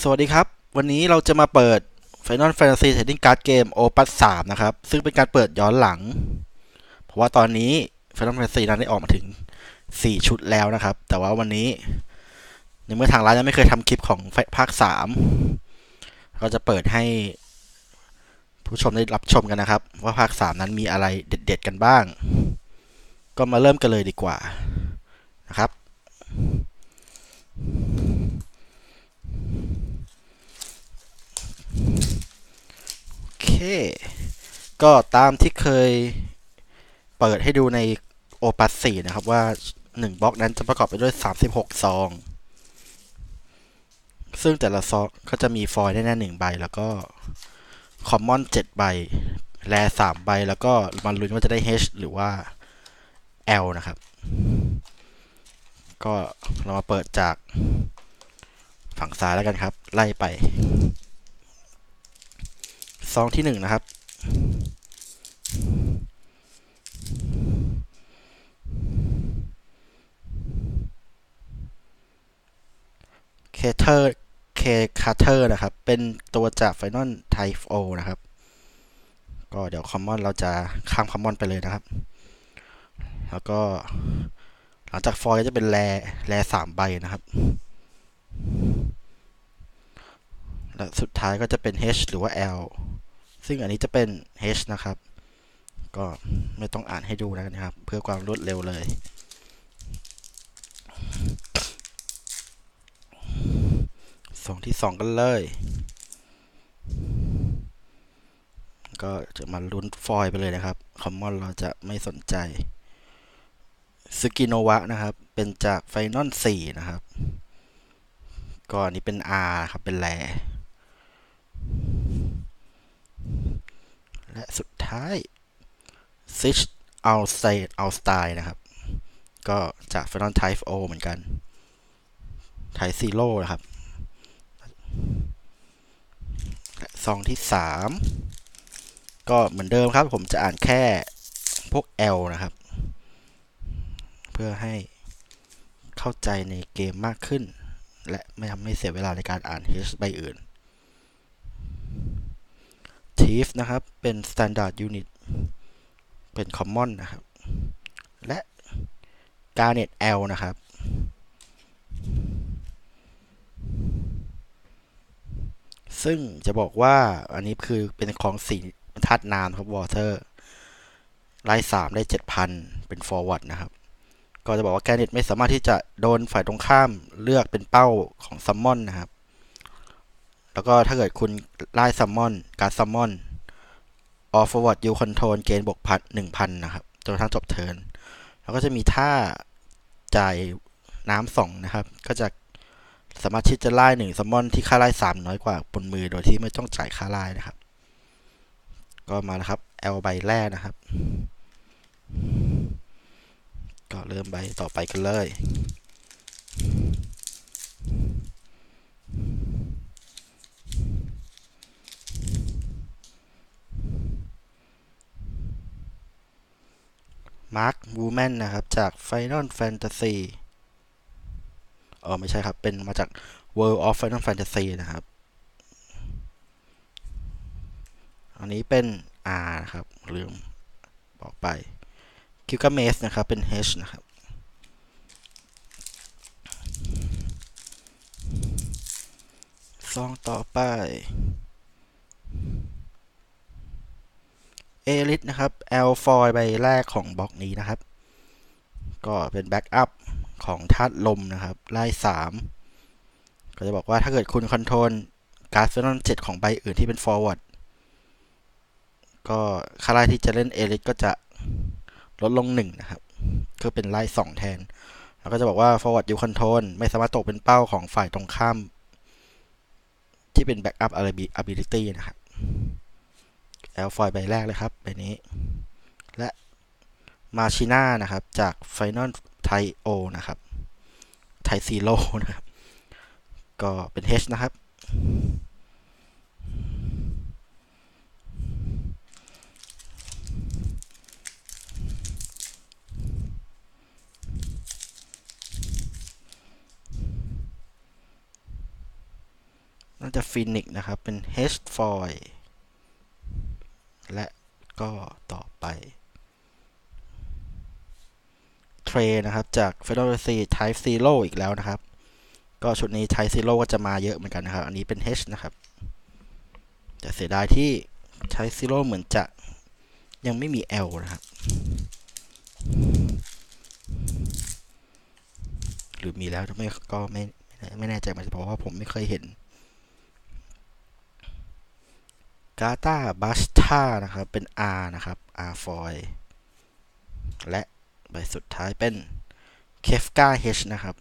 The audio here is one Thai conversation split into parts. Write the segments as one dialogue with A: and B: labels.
A: สวัสดีครับ วันนี้เราจะมาเปิด Final Fantasy Trading Card Game Opus 3 นะครับ ซึ่งเป็นการเปิดย้อนหลัง เพราะว่าตอนนี้ Final Fantasy นั้นได้ออกมาถึง 4 ชุดแล้วนะครับ แต่ว่าวันนี้ ในเมื่อทางร้านยังไม่เคยทำคลิปของภาค 3 เราจะเปิดให้ผู้ชมได้รับชมกันนะครับ ว่าภาค 3 นั้นมีอะไรเด็ดๆกันบ้าง ก็มาเริ่มกันเลยดีกว่านะครับ โอเค ก็ตามที่เคยเปิดให้ดูในโอปัส4นะครับว่า 1บล็อกนั้นจะประกอบไปด้วย 36 ซอง ซึ่งแต่ละซองก็จะมีฟอยล์แน่หนึ่งใบ แล้วก็คอมมอน7ใบ แร3ใบ แล้วก็มันลุ้นว่าจะได้ H หรือว่า L นะครับ ก็เรามาเปิดจากฝั่งซ้ายแล้วกันครับ ไล่ไป ซองที่หนึ่งนะครับ เคเทอร์ เคคาเทอร์นะครับ เป็นตัวจาก Final Type O นะครับ ก็เดี๋ยวคอมมอนเราจะข้ามคอมมอนไปเลยนะครับ แล้วก็หลังจากฟอยก็จะเป็นแรแรสามใบนะครับและสุดท้ายก็จะเป็น H หรือว่า L ซึ่งอันนี้จะเป็น H นะครับ ก็ไม่ต้องอ่านให้ดูแล้วนะครับ เพื่อความรวดเร็วเลย สองที่สองกันเลย ก็จะมาลุ้นฟอยไปเลยนะครับ คอมมอนเราจะไม่สนใจสกิโนวะนะครับ เป็นจากไฟนอล4นะครับ ก็อันนี้เป็น R ครับ เป็นแร และสุดท้าย Sitch Outside Outside นะครับ ก็จาก Final Type O เหมือนกัน Type Zero นะครับและซองที่ 3 ก็เหมือนเดิมครับ ผมจะอ่านแค่พวก L นะครับ เพื่อให้เข้าใจในเกมมากขึ้น และไม่ทำให้เสียเวลาในการอ่าน H ใบอื่น Thief นะครับ เป็น Standard Unit เป็น Common นะครับ และ Garnet L นะครับ ซึ่งจะบอกว่าอันนี้คือเป็นของสีธาตุน้ำครับ Water ไล่สามได้ 7,000 เป็น Forward นะครับ ก็จะบอกว่าแกนิตไม่สามารถที่จะโดนฝ่ายตรงข้ามเลือกเป็นเป้าของซัมมอนนะครับ แล้วก็ถ้าเกิดคุณไล่ซัมมอน การซัมมอนออฟฟอร์ดยูคอนโทรลเกณฑ์บวกพัดหนึ่งพันนะครับจนกระทั่งจบเทิร์นแล้วก็จะมีท่าจ่ายน้ำสองนะครับ ก็จะสามารถที่จะไล่หนึ่งซัมมอนที่ค่าไล่สามน้อยกว่าบนมือโดยที่ไม่ต้องจ่ายค่าไล่นะครับ ก็มาแล้วครับ L ใบแรกนะครับ ก็เริ่มใบต่อไปกันเลย มาร์ควูแมนนะครับ จาก Final Fantasy เออไม่ใช่ครับ เป็นมาจาก World of Final Fantasy นะครับ อันนี้เป็น R นะครับ ลืมบอกไปคิวกาเมสนะครับ เป็น H นะครับ ซองต่อไป เอลิสนะครับ L ฟอยใบแรกของบล็อกนี้นะครับ ก็เป็นแบ็กอัพของธาตุลมนะครับไล่สามก็จะบอกว่าถ้าเกิดคุณคอนโทรลการ์ดเฟนอนเจ็ดของใบอื่นที่เป็น forward ก็คาไล่ที่จะเล่นเอลิสก็จะลดลงหนึ่งนะครับก็เป็นไล่สองแทน แล้วก็จะบอกว่า forward you control ไม่สามารถตกเป็นเป้าของฝ่ายตรงข้าม ที่เป็น backup ability นะครับ L ฟอยใบแรกเลยครับใบนี้ และมาชิน่านะครับจาก Final Thai O นะครับ Thai Zero นะครับ ก็เป็น H นะครับ น่าจะฟินิกนะครับ เป็น H foil และก็ต่อไป เทรนะครับ จาก Final Fantasy Type Zero อีกแล้วนะครับ ก็ชุดนี้ Type Zero ก็จะมาเยอะเหมือนกันนะครับ อันนี้เป็น H นะครับแต่เสียดายที่ Type Zero เหมือนจะยังไม่มี L นะครับหรือมีแล้วไม่ก็ไม่ไม่แน่ใจเหมือนกันเพราะว่าผมไม่เคยเห็น กาตาบัสตานะครับ เป็น R นะครับ R foil และใบสุดท้ายเป็นเคฟกา H นะครับ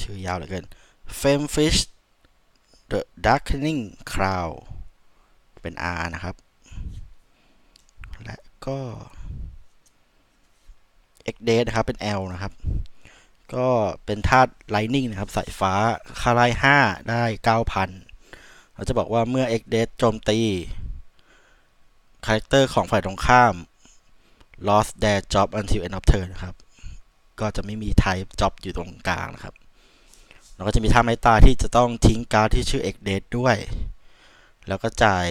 A: ชื่อยาวเหลือเกิน Famefish The Darkening Cloud เป็น R นะครับ ก็ x d a t นะครับ เป็น L นะครับ ก็เป็นธาตุ Lightning นะครับ สายฟ้าคาไล5ได้ 9,000 เราจะบอกว่าเมื่อ x d a t โจมตี คาแรคเตอร์ของฝ่ายตรงข้าม lost their job until end of turn นะครับ ก็จะไม่มี type job อยู่ตรงกลางนะครับแล้วก็จะมีท่าไม้ตาที่จะต้องทิ้งการ์ดที่ชื่อ x d a t ด้วย แล้วก็จ่าย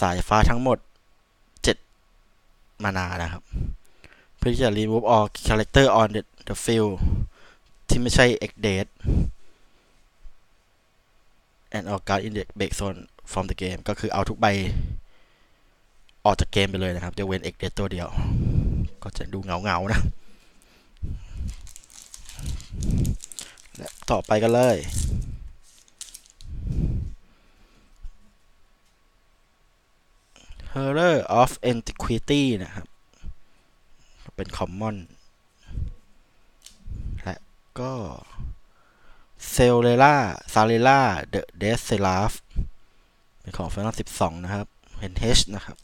A: สายฟ้าทั้งหมด มานานะครับ เพื่อที่จะ remove all character on the, the field ที่ไม่ใช่ x d a t and all card in the break zone from the game ก็คือเอาทุกใบ ออกจากเกมไปเลยนะครับจะเว้น x d a t ตัวเดียว ก็จะดูเงาเงานะ และต่อไปกันเลย Horror of Antiquity นะครับ เป็น Common และก็ c e l l e r a s a l e r a The Death Seraph เป็นของ Final 12 นะครับ เป็น H นะครับ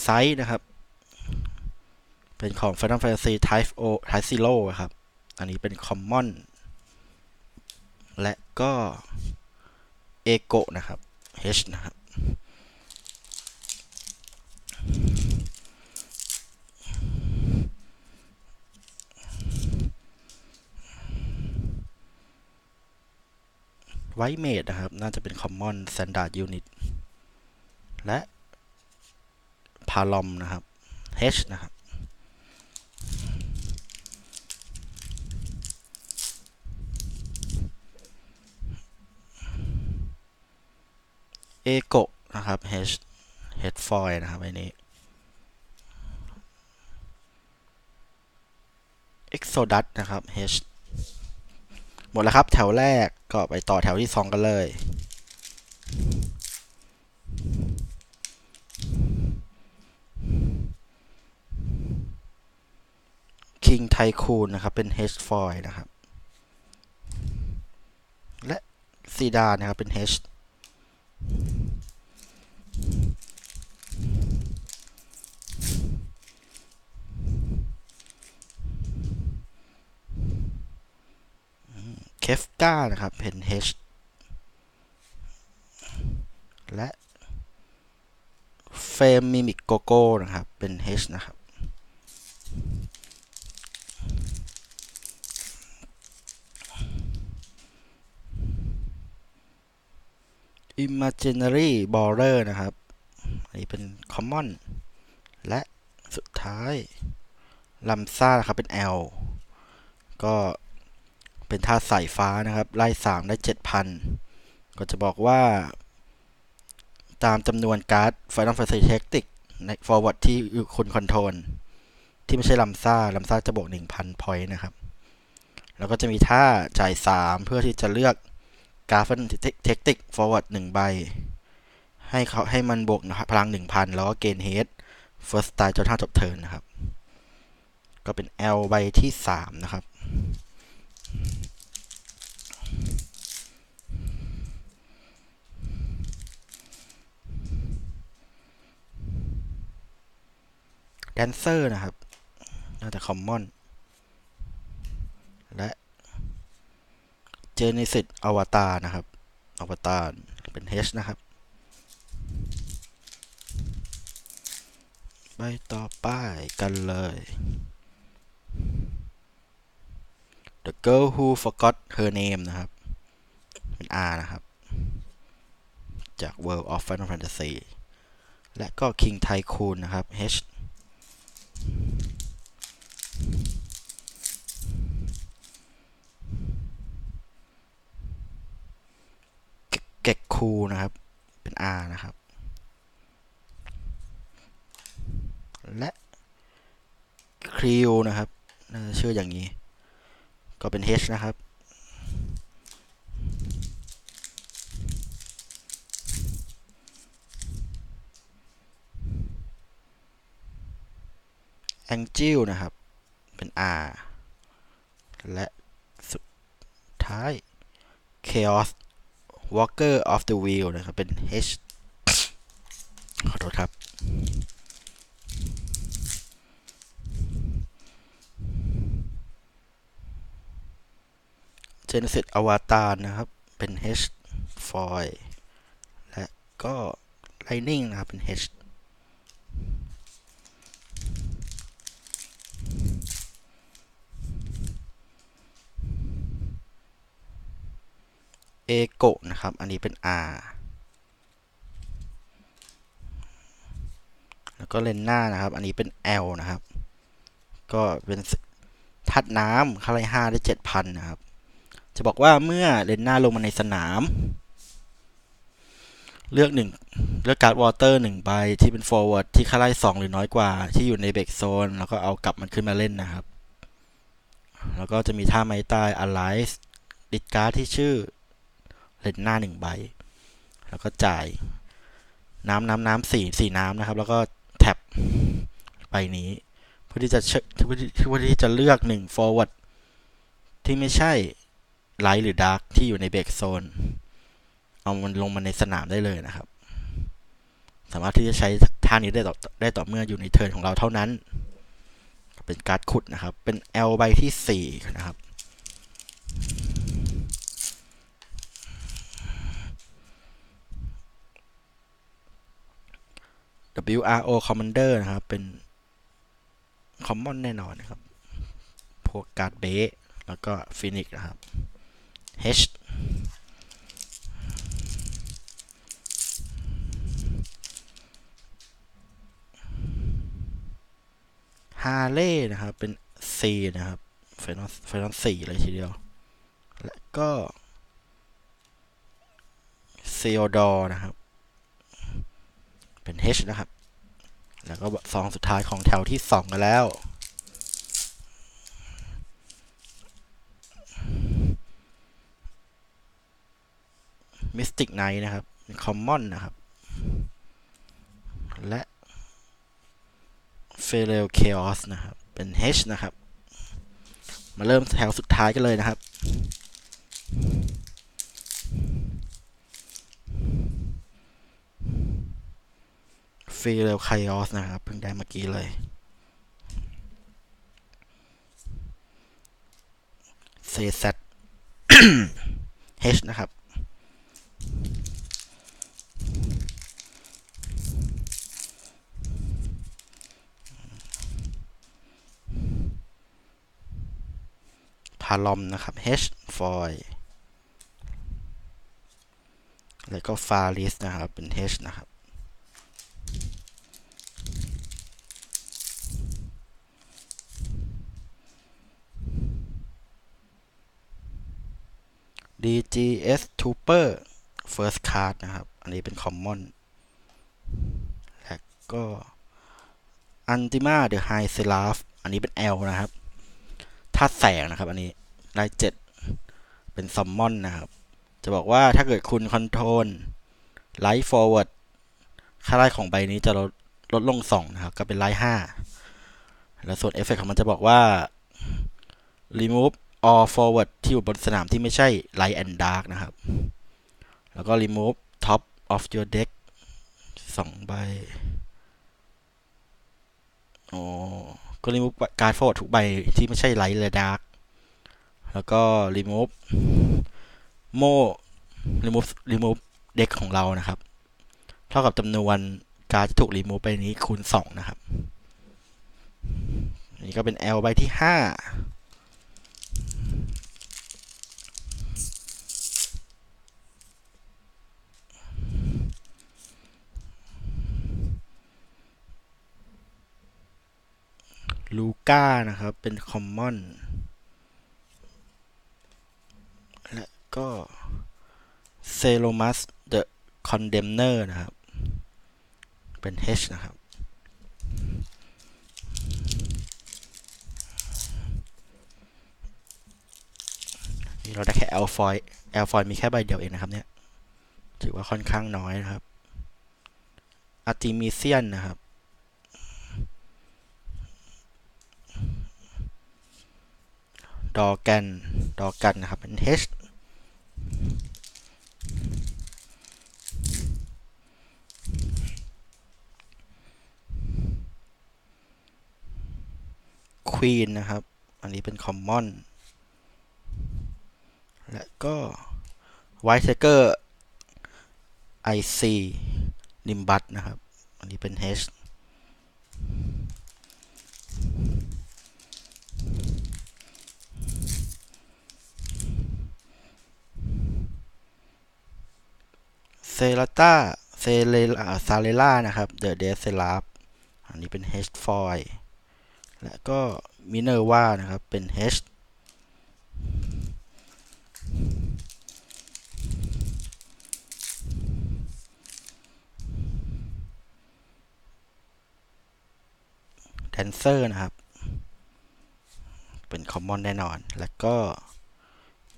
A: ไซส์นะครับ เป็นของ Final Fantasy Type O Type Zero ครับ อันนี้เป็น Common และก็เอโกนะครับ H นะครับ ไวเมดนะครับ น่าจะเป็น Common Standard Unit และพาลอมนะครับ H นะครับ เอโกนะครับ H H foil นะครับอันนี้ Exodus นะครับ H หมดแล้วครับ แถวแรกก็ไปต่อแถวที่2กันเลย King Tycoon นะครับ เป็น H foil นะครับ และซีดานะครับ เป็น H เคฟก้านะครับ เป็น H และเฟมมิมิกโกโก้นะครับ เป็น H นะครับ Imaginary Border นะครับ อันนี้เป็น Common และสุดท้ายลัมซ่านะครับ เป็น L ก็ เป็นท่าสายฟ้านะครับไล่สามได้7,000 ก็จะบอกว่า ตามจำนวนการ์ด Final Fantasy Tactics ใน forward ที่คุณคอนโทรลที่ไม่ใช่ลัมซ่าลัมซ่าจะบวก1,000 point นะครับ แล้วก็จะมีท่าจ่าย 3 เพื่อที่จะเลือกการ์ด Tactics forward 1ใบ ให้เขาให้มันบวกพลัง 1,000 แล้วก็เกณฑ์ Head First Style จนท่าจบเทิร์นนะครับ ก็เป็น L ใบที่ 3 นะครับ แดนเซอร์นะครับ น่าจะคอมมอน และ Genesis อวตารนะครับ อวตารเป็น H นะครับ ไปต่อไปกันเลย The Girl Who Forgot Her Name นะครับ เป็น R นะครับ จาก World of Final Fantasy และก็ King Tycoon นะครับ H เก็กคูนะครับ เป็น R นะครับ และคริวนะครับชื่ออย่างนี้ ก็เป็น H นะครับ แองจิลนะครับ เป็น R และสุดท้าย Chaos Walker of the Wheel นะครับ เป็น H ขอโทษครับ Genesis อวตารนะครับ เป็น H Foil และก็ Lightning นะครับ เป็น H เอโกะนะครับ อันนี้เป็น R แล้วก็เลนหน้านะครับ อันนี้เป็น L นะครับ ก็เป็นทัดน้ำค่าไรห้าได้เจ็ดพันนะครับ จะบอกว่าเมื่อเลนหน้าลงมาในสนาม เลือกหนึ่งเลือกการ์ดวอเตอร์หนึ่งใบที่เป็น forward ที่ค่าไล่สองหรือน้อยกว่า ที่อยู่ในเบรกโซน แล้วก็เอากลับมันขึ้นมาเล่นนะครับ แล้วก็จะมีท่าไม้ตาย alive ดิดการ์ดที่ชื่อ เลนหน้าหนึ่งใบ แล้วก็จ่าย น้ำน้ำน้ำสี่สี่น้ำนะครับ แล้วก็แท็บใบนี้ เพื่อที่จะเพื่อที่เพื่อที่จะเลือกหนึ่ง forward ที่ไม่ใช่ไลท์หรือดาร์กที่อยู่ในเบรกโซน เอามันลงมาในสนามได้เลยนะครับ สามารถที่จะใช้ท่านี้ได้ต่อได้ต่อเมื่ออยู่ในเทิร์นของเราเท่านั้น เป็นการ์ดขุดนะครับ เป็น L ใบที่ 4 นะครับ WRO Commander นะครับ เป็น Common แน่นอนนะครับ พวกการ์ดเบสแล้วก็ฟินิกนะครับ H ฮาเล่นะครับ เป็น C นะครับไฟนอลไฟนอลสี่เลยทีเดียว และก็เซโอดอนะครับ เป็น H นะครับ แล้วก็ซองสุดท้ายของแถวที่ 2 กันแล้วมิสติกไนท์นะครับเป็นคอมมอนนะครับ และเฟเรลเคออสนะครับ เป็น H นะครับ มาเริ่มแถวสุดท้ายกันเลยนะครับ ฟีเรลไคออสนะครับ เพิ่งได้เมื่อกี้เลย เซซ H นะครับ พาลอมนะครับ H ฟอยแล้วก็ฟาริสนะครับ เป็น H นะครับ DGS Trooper First Card นะครับ อันนี้เป็น Common และก็ Antima The High Seraph อันนี้เป็น L นะครับธาตุแสงนะครับ อันนี้ได้เจ็ดเป็นซัมมอนนะครับ จะบอกว่าถ้าเกิดคุณคอนโทรลไลท์ฟอร์เวิร์ดค่าไล่ของใบนี้จะลดลดลงสองนะครับ ก็เป็นไลท์ห้าแล้วส่วนเอฟเฟกของมันจะบอกว่า remove all forward ที่อยู่บนสนามที่ไม่ใช่ light and dark นะครับ แล้วก็ remove top of your deck 2 ใบ โอ้ก็ remove การ forward ทุกใบที่ไม่ใช่ light และ dark แล้วก็ remove โม่ remove remove เด็กของเรานะครับ เท่ากับจำนวนการที่ถูกรีมูฟไปนี้คูณ 2 นะครับ นี่ก็เป็น L ใบที่ 5 ลูก้านะครับ เป็นคอมมอนและก็เซโลมัสเดอะคอนเดมเนอร์นะครับ เป็น H นะครับ นี่เราได้แค่ L ฟอย L ฟอยมีแค่ใบเดียวเองนะครับเนี่ย ถือว่าค่อนข้างน้อยนะครับอาร์ติมิเซียนนะครับ ดอแกนดอกันนะครับเป็น H ควีนนะครับ อันนี้เป็นคอมมอน และก็ไวท์เทเกอร์ไอซีนิมบัตนะครับ อันนี้เป็น H เซราต้าเซเลซาเลล่านะครับเดอะเดสเซลาฟอันนี้เป็น H ฟอยและก็มิเนอร์ว่านะครับ เป็น H แดนเซอร์นะครับ เป็นคอมมอนแน่นอน แล้วก็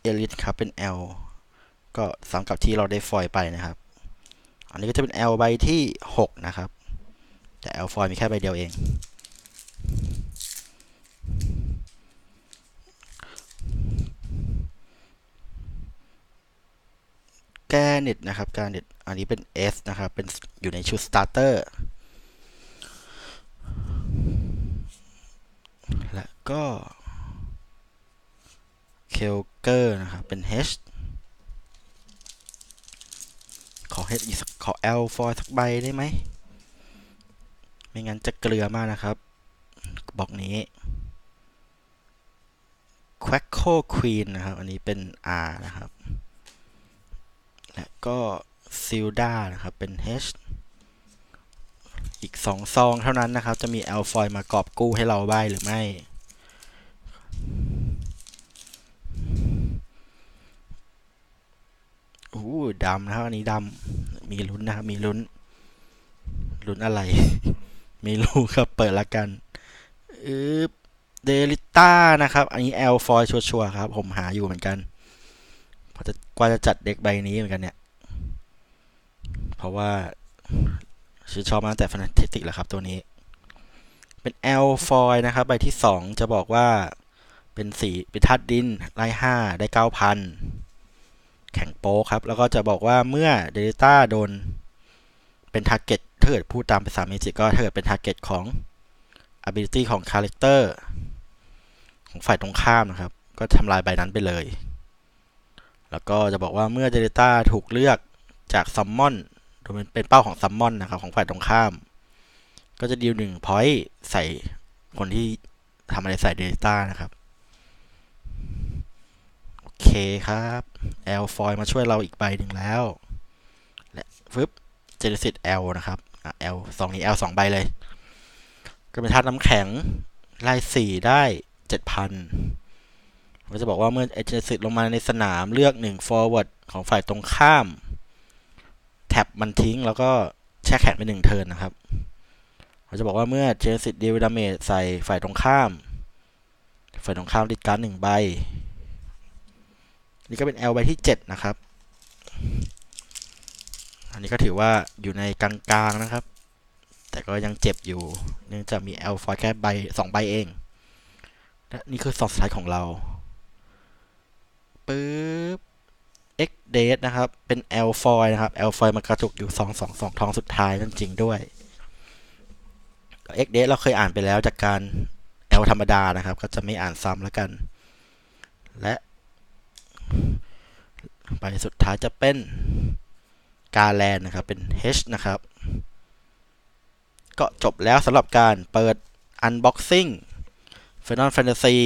A: เอลิทครับ เป็น L ก็ซ้ำกับที่เราได้ฟอยไปนะครับ นนี้ก็จะเป็น L ใบที่ 6 นะครับ แต่ L ฟอยมีแค่ใบเดียวเอง แกน็ตนะครับการเน็ตอันนี้เป็น S นะครับ เป็นอยู่ในชุดสตาร์เตอร์และก็เคลเกอร์นะครับ เป็น H ขอ H อีกสักขอ L ฟอยสักใบได้ไหม ไม่งั้นจะเกลือมากนะครับ บอกนี้ Quacko Queen นะครับ อันนี้เป็น R นะครับ และก็ซิลดานะครับ เป็น H อีก 2 ซองเท่านั้นนะครับ จะมี L ฟอยมากอบกู้ให้เราได้หรือไม่ อ้ดำนะครับอันนี้ดำมีลุ้นนะครับมีลุ้นลุ้นอะไร ไม่รู้ครับเปิดละกันอึบเดลิต้านะครับ อันนี้ L ฟอยชัวร์ครับ ผมหาอยู่เหมือนกันพอจะกว่าจะจัดเด็กใบนี้เหมือนกันเนี่ย เพราะว่าชื่นชอบมาแต่ฟันเทติกแล้วครับตัวนี้ เป็น L ฟอยนะครับ ใบที่ 2 จะบอกว่าเป็นสีเป็นธาตุดินไล่5ได้9,000 แข็งโป๊ครับ แล้วก็จะบอกว่าเมื่อเดลิต้าโดนเป็นทาร์เก็ตถ้าเกิดพูดตามภาษาเมจิกก็ถ้าเกิดเป็นทาร์เก็ตของ ability ของ character ของฝ่ายตรงข้ามนะครับ ก็ทำลายใบนั้นไปเลย แล้วก็จะบอกว่าเมื่อเดลิต้าถูกเลือกจากซัมมอนโดยเป็นเป้าของซัมมอนนะครับของฝ่ายตรงข้าม ก็จะดีลหนึ่งพอยต์ใส่คนที่ทำอะไรใส่เดลิต้านะครับ เคครับ L ฟอยมาช่วยเราอีกใบหนึ่งแล้ว และฟึบเจเนซิส L นะครับอะ L สองนี้ L สองใบเลย ก็เป็นธาตุน้ำแข็งไล่สี่ได้เจ็ดพันก็จะบอกว่าเมื่อเจเนซิสลงมาในสนามเลือกหนึ่ง forward ของฝ่ายตรงข้าม แท็บมันทิ้งแล้วก็แช่แข็งไปหนึ่งเทิร์นนะครับเขาจะบอกว่าเมื่อเจนซิสดีวิดาเมจใส่ฝ่ายตรงข้าม ฝ่ายตรงข้ามดิดการ์ดหนึ่งใบ นี่ก็เป็น L ใบที่ 7 นะครับ อันนี้ก็ถือว่าอยู่ในกลางๆนะครับ แต่ก็ยังเจ็บอยู่ เนื่องจากมี L ฟอยแค่ใบ2ใบเอง และนี่คือซองสุดท้ายของเราปึ๊บ X date นะครับ เป็น L ฟอยนะครับ L ฟอยมันกระจุกอยู่ 2 2 2 ทองสุดท้ายนั่นจริงด้วยเอ็กเดเราเคยอ่านไปแล้วจากการ L ธรรมดานะครับ ก็จะไม่อ่านซ้ำแล้วกัน และ ใบสุดท้ายจะเป็นกาแลนนะครับ เป็น H นะครับ ก็จบแล้วสำหรับการเปิด Unboxing Final Fantasy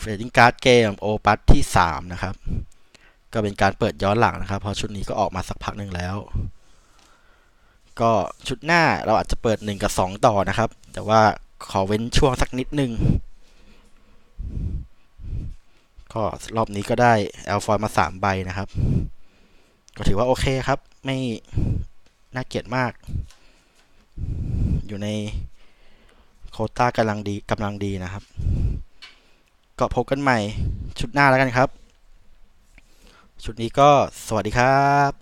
A: Trading Card Game o p u s ที่ 3 นะครับ ก็เป็นการเปิดย้อนหลังนะครับเพราะชุดนี้ก็ออกมาสักพักหนึ่งแล้ว ก็ชุดหน้าเราอาจจะเปิด 1 กับ 2 ต่อนะครับ แต่ว่าขอเว้นช่วงสักนิดนึง ก็รอบนี้ก็ได้แอลฟอยมา3ใบนะครับ ก็ถือว่าโอเคครับ ไม่น่าเกลียดมาก อยู่ในโคต้ากำลังดีกำลังดีนะครับ ก็พบกันใหม่ชุดหน้าแล้วกันครับ ชุดนี้ก็สวัสดีครับ